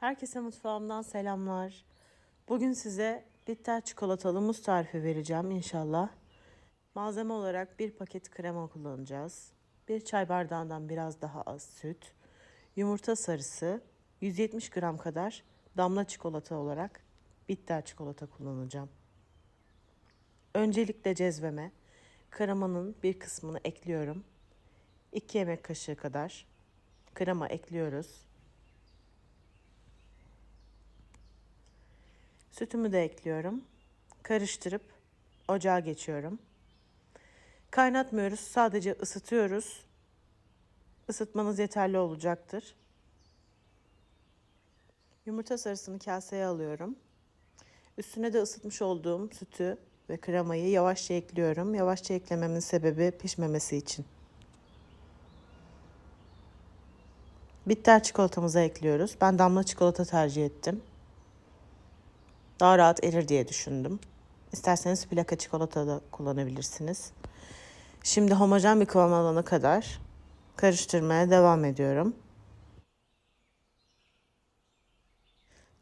Herkese mutfağımdan selamlar. Bugün size bitter çikolatalı muz tarifi vereceğim inşallah. Malzeme olarak bir paket krema kullanacağız. Bir çay bardağından biraz daha az süt, yumurta sarısı, 170 gram kadar damla çikolata olarak bitter çikolata kullanacağım. Öncelikle cezveme kremanın bir kısmını ekliyorum. 2 yemek kaşığı kadar krema ekliyoruz. Sütümü de ekliyorum. Karıştırıp ocağa geçiyorum. Kaynatmıyoruz, sadece ısıtıyoruz. Isıtmanız yeterli olacaktır. Yumurta sarısını kaseye alıyorum. Üstüne de ısıtmış olduğum sütü ve kremayı yavaşça ekliyorum. Yavaşça eklememin sebebi pişmemesi için. Bitter çikolatamızı ekliyoruz. Ben damla çikolata tercih ettim. Daha rahat erir diye düşündüm. İsterseniz plaka çikolata da kullanabilirsiniz. Şimdi homojen bir kıvam alana kadar karıştırmaya devam ediyorum.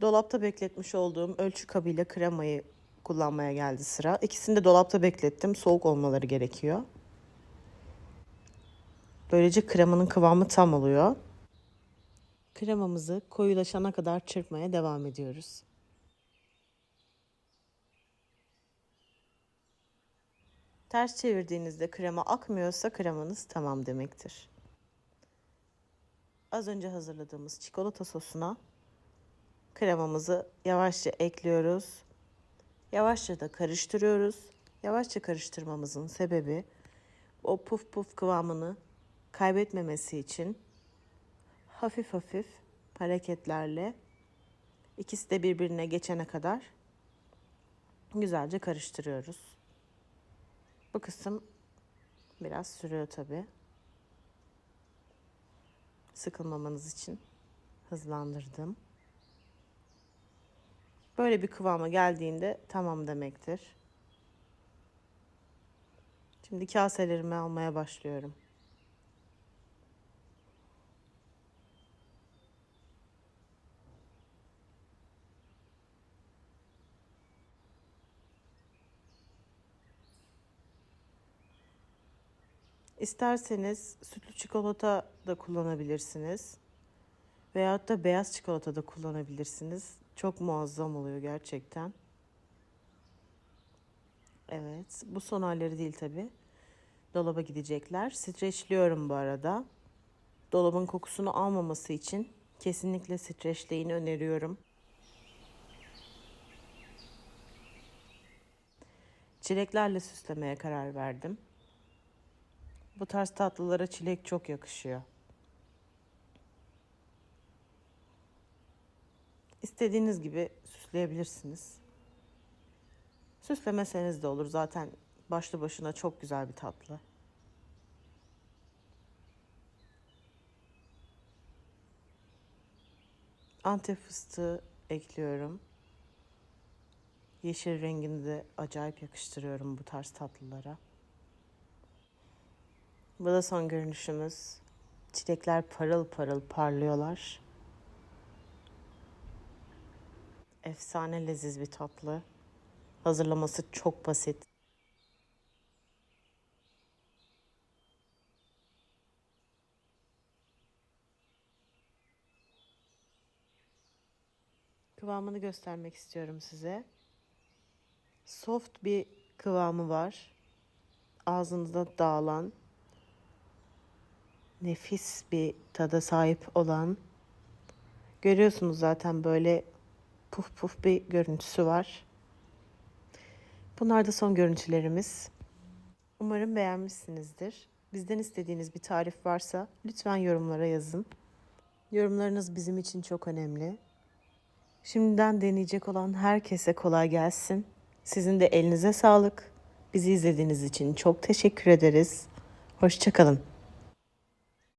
Dolapta bekletmiş olduğum ölçü kabıyla kremayı kullanmaya geldi sıra. İkisini de dolapta beklettim. Soğuk olmaları gerekiyor. Böylece kremanın kıvamı tam oluyor. Kremamızı koyulaşana kadar çırpmaya devam ediyoruz. Ters çevirdiğinizde krema akmıyorsa kremanız tamam demektir. Az önce hazırladığımız çikolata sosuna kremamızı yavaşça ekliyoruz. Yavaşça da karıştırıyoruz. Yavaşça karıştırmamızın sebebi o puf puf kıvamını kaybetmemesi için hafif hafif hareketlerle ikisi de birbirine geçene kadar güzelce karıştırıyoruz. Bu kısım biraz sürüyor tabi. Sıkılmamanız için hızlandırdım. Böyle bir kıvama geldiğinde tamam demektir. Şimdi kaselerimi almaya başlıyorum. İsterseniz sütlü çikolata da kullanabilirsiniz. Veyahut da beyaz çikolata da kullanabilirsiniz. Çok muazzam oluyor gerçekten. Evet, bu son halleri değil tabi. Dolaba gidecekler. Streçliyorum bu arada. Dolabın kokusunu almaması için kesinlikle streçleyin öneriyorum. Çileklerle süslemeye karar verdim. Bu tarz tatlılara çilek çok yakışıyor. İstediğiniz gibi süsleyebilirsiniz. Süslemeseniz de olur. Zaten başlı başına çok güzel bir tatlı. Antep fıstığı ekliyorum. Yeşil rengini de acayip yakıştırıyorum bu tarz tatlılara. Bu da son görünüşümüz. Çilekler parıl parıl parlıyorlar. Efsane leziz bir tatlı. Hazırlaması çok basit. Kıvamını göstermek istiyorum size. Soft bir kıvamı var. Ağzınızda dağılan, nefis bir tada sahip olan görüyorsunuz zaten böyle puf puf bir görüntüsü var. Bunlar da son görüntülerimiz. Umarım beğenmişsinizdir. Bizden istediğiniz bir tarif varsa lütfen yorumlara yazın. Yorumlarınız bizim için çok önemli. Şimdiden deneyecek olan herkese kolay gelsin. Sizin de elinize sağlık. Bizi izlediğiniz için çok teşekkür ederiz. Hoşçakalın.